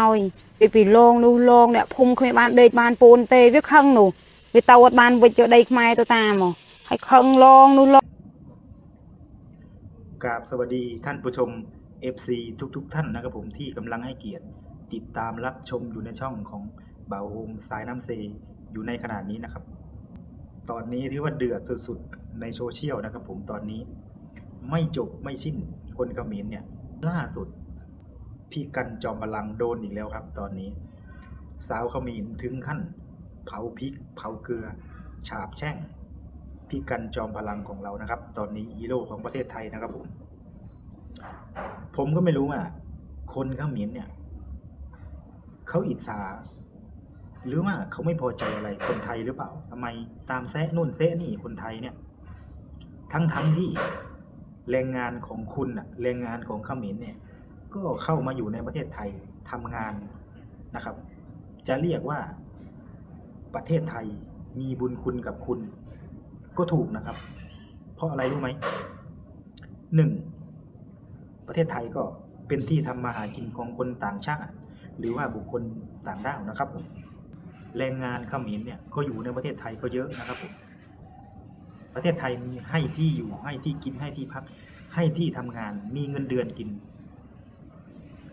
ឲ្យពីពីលងនោះលងអ្នកភូមិគ្មានបានដេកបានពូនទេវាខឹងនោះវាតោតបានវិចយកដីខ្មែរទៅតាមមកហើយខឹងលងនោះលង กราบสวัสดีท่านผู้ชม FC ทุกๆทท่านนะครับผมที่กำลังให้เกียรติติดตามรับชมอยู่ในช่องของบ่าวโอมสายน้ำเซอยู่ในขณะนี้นะครับ ตอนนี้ที่ว่าเดือดสุดๆในโซเชียลนะครับผมตอนนี้ไม่จบไม่สิ้นคนเขมรเนี่ย ล่าสุด พี่กันจอมพลังโดนอีกแล้วครับ ตอนนี้ สาวเขมรถึงขั้น เผาพริก เผาเกลือ ฉาบแช่ง พี่กันจอมพลังของเรานะครับ ตอนนี้ฮีโร่ของประเทศไทยนะครับผม ผมก็ไม่รู้ว่าคนเขมรเนี่ยเขาอิจฉาหรือว่าเขาไม่พอใจอะไรคนไทยหรือเปล่าทำไมตามแซะนู่นแซะนี่คนไทยเนี่ย ทั้งทั้งที่แรงงานของคุณอะแรงงานของเขมรเนี่ย ก็เข้ามาอยู่ในประเทศไทยทำงานนะครับ จะเรียกว่าประเทศไทยมีบุญคุณกับคุณ ก็ถูกนะครับ เพราะอะไรรู้ไหมหนึ่งประเทศไทยก็เป็นที่ทำมาหากินของคนต่างชาติ หรือว่าบุคคลต่างด้าวนะครับผมแรงงานเขมรเนี่ยก็อยู่ในประเทศไทยก็เยอะนะครับผมประเทศไทยมีให้ที่อยู่ให้ที่กินให้ที่พักให้ที่ทำงาน มีเงินเดือนกิน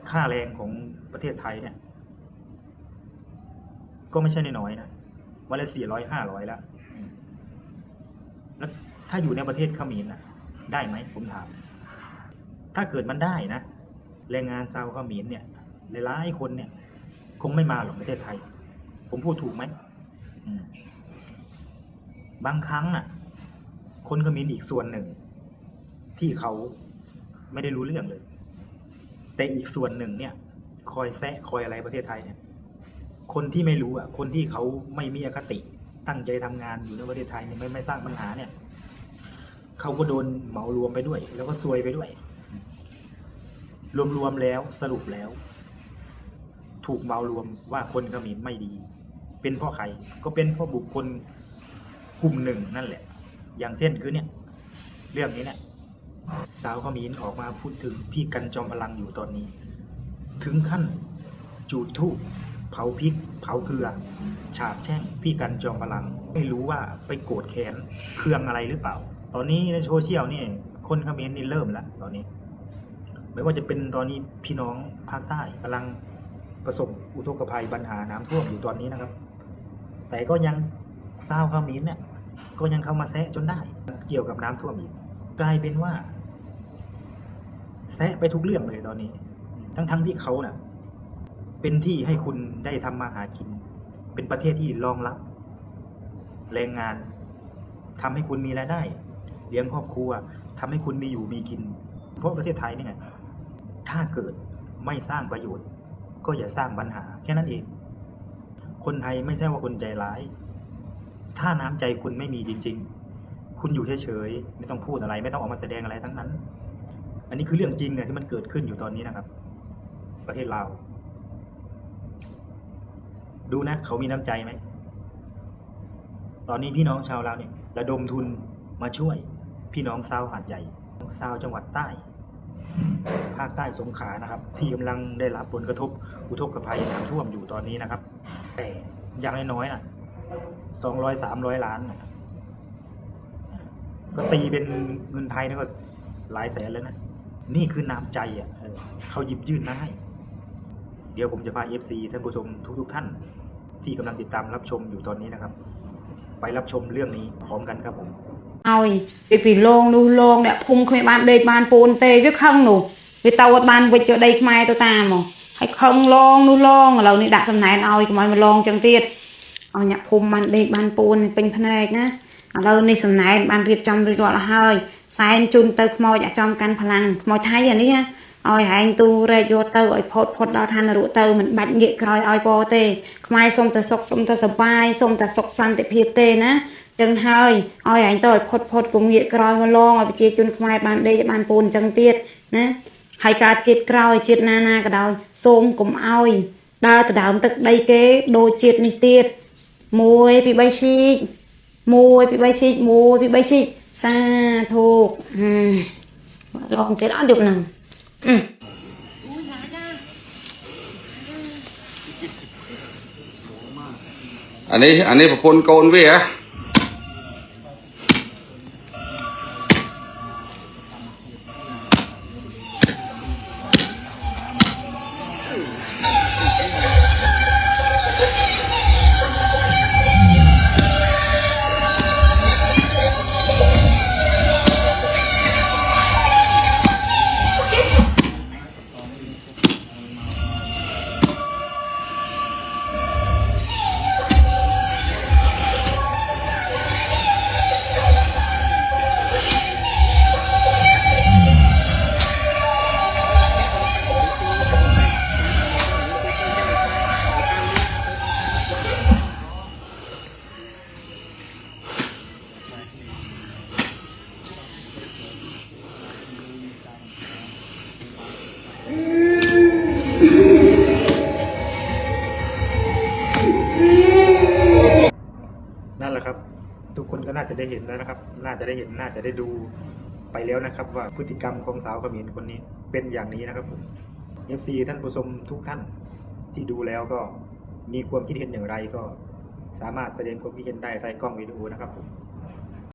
ค่าแรงของประเทศไทยเนี่ย ก็ไม่ใช่น้อยนะวันละสี่ร้อยห้าร้อยแล้วแล้วถ้าอยู่ในประเทศเขมรน่ะได้ไหมผมถาม ถ้าเกิดมันได้นะแรงงานชาวเขมรเนี่ยหลายๆคนเนี่ย คงไม่มาหรอกประเทศไทย ผมพูดถูกไหมอืมบางครั้งน่ะ คนเขมรอีกส่วนหนึ่ง ที่เขาไม่ได้รู้เรื่องเลย แต่อีกส่วนหนึ่งเนี่ย คอยแซะคอยอะไรประเทศไทยเนี่ย คนที่ไม่รู้อะ คนที่เขาไม่มีอคติตั้งใจทำงานอยู่ในประเทศไทยเนี่ยไม่ไม่สร้างปัญหาเนี่ยเขาก็โดนเหมารวมไปด้วย แล้วก็ซวยไปด้วย รวมๆแล้วสรุปแล้ว ถูกเหมารวมว่าคนเขมรไม่ดี เป็นเพราะใครก็เป็นเพราะบุคคลกลุ่มหนึ่งนั่นแหละ อย่างเช่นคือเนี่ย เรื่องนี้เนี่ย สาวขมรออกมาพูดถึงพี่กันจอมพลังอยู่ตอนนี้ ถึงขั้น จูดทูบเผาพริก เผาเกลือ ฉาบแช่งพี่กันจอมพลัง ไม่รู้ว่าไปโกรธแค้นเครื่องอะไรหรือเปล่า ตอนนี้ในโซเชียลนี่คนขมรนี่เริ่มแล้วตอนนี้ ไม่ว่าจะเป็นตอนนี้พี่น้องภาคใต้กำลังประสบอุทกภัยปัญหาน้ำท่วมอยู่ตอนนี้นะครับ แต่ก็ยังซาวขมรเนี่ยก็ยังเข้ามาแซะจนได้ เกี่ยวกับน้ำท่วมอีก กลายเป็นว่าแซะไปทุกเรื่องเลยตอนนี้ ทั้งๆที่เขาเน่ะ เป็นที่ให้คุณได้ทำมาหากิน เป็นประเทศที่รองรับ แรงงานทำให้คุณมีรายได้ เลี้ยงครอบครัวทำให้คุณมีอยู่มีกิน เพราะประเทศไทยเนี่ยถ้าเกิดไม่สร้างประโยชน์ ก็อย่าสร้างปัญหา แค่นั้นเอง คนไทยไม่ใช่ว่าคนใจร้าย ถ้าน้ำใจคุณไม่มีจริง ๆ คุณอยู่เฉยๆไม่ต้องพูดอะไร ไม่ต้องออกมาแสดงอะไรทั้งนั้น อันนี้คือเรื่องจริงเนี่ยที่มันเกิดขึ้นอยู่ตอนนี้นะครับ ประเทศลาวดูนะเขามีน้ำใจไหมตอนนี้พี่น้องชาวลาวเนี่ยระดมทุนมาช่วย พี่น้องชาวหาดใหญ่ชาวจังหวัดใต้ ภาคใต้สงขลานะครับ ที่กำลังได้รับผลกระทบอุทกภัยน้ำท่วมอยู่ตอนนี้นะครับ แต่อย่างน้อยๆน่ะสองร้อยสามร้อยล้านนะ ก็ตีเป็นเงินไทยนะก็หลายแสนแล้วนะ นี่คือน้ำใจอะเขาหยิบยื่นมาให้ เดี๋ยวผมจะพา FC ท่านผู้ชมทุกๆท่าน ที่กำลังติดตามรับชมอยู่ตอนนี้นะครับ ไปรับชมเรื่องนี้พร้อมกันครับผมเอาไปปีโลงนู่ลงเนี่ยพุ่มเคยบ้านเด็กบ้านปูนเตยก็ข้างหนูไปเตาวัดบ้านไปเจอเด็กไม้ตัวตามอ๋อให้ข้างลงดูลองเรานี่ดักสำนัยเอาอีกมันมาลองจังเตียดเอาเนี่ยพุ่มมันเด็กบ้านปูนเป็นแนนกนะ ឥឡូវនេះសំណែនបានរៀបចំរួចរាល់ហើយសែនជូនទៅខ្មោចអាចំកាន់ផលាំងខ្មោចថៃអានេះណាឲ្យហែងទូរែកយកទៅឲ្យផុតផុតដល់ឋានរុទៅមិនបាច់ងាកក្រោយឲ្យពទេខ្មែរសូមតែសុខសូមតែសុបាយសូមតែសុខសន្តិភាពទេណាចឹងហើយឲ្យហែងទៅឲ្យផុតផុតកុំងាកក្រោយមកឡងឲ្យប្រជាជនខ្មែរបានដេកបានពូនចឹងទៀតណាហើយការជាតិក្រោយជាតិណាណាក៏ដោយសូមកុំឲ្យដើរទៅដើមទឹកដីគេដូចជាតិនេះទៀត1 2 3ឈីក มวพี่ใบชิดมวพี่ใบชิดซาถูกอืมลองจะได้ดี๋ยวหนึ่งอันนี้อันนี้ประพนโกนเว้ยอะ ได้เห็นแล้วนะครับ น่าจะได้เห็นน่าจะได้ดูไปแล้วนะครับ ว่าพฤติกรรมของสาวเขมิ้นคนนี้เป็นอย่างนี้นะครับผม FC ท่านผู้ชมทุกท่านที่ดูแล้วก็มีความคิดเห็นอย่างไรก็สามารถแสดงความคิดเห็นได้ใต้กล้องวิดีโอนะครับผม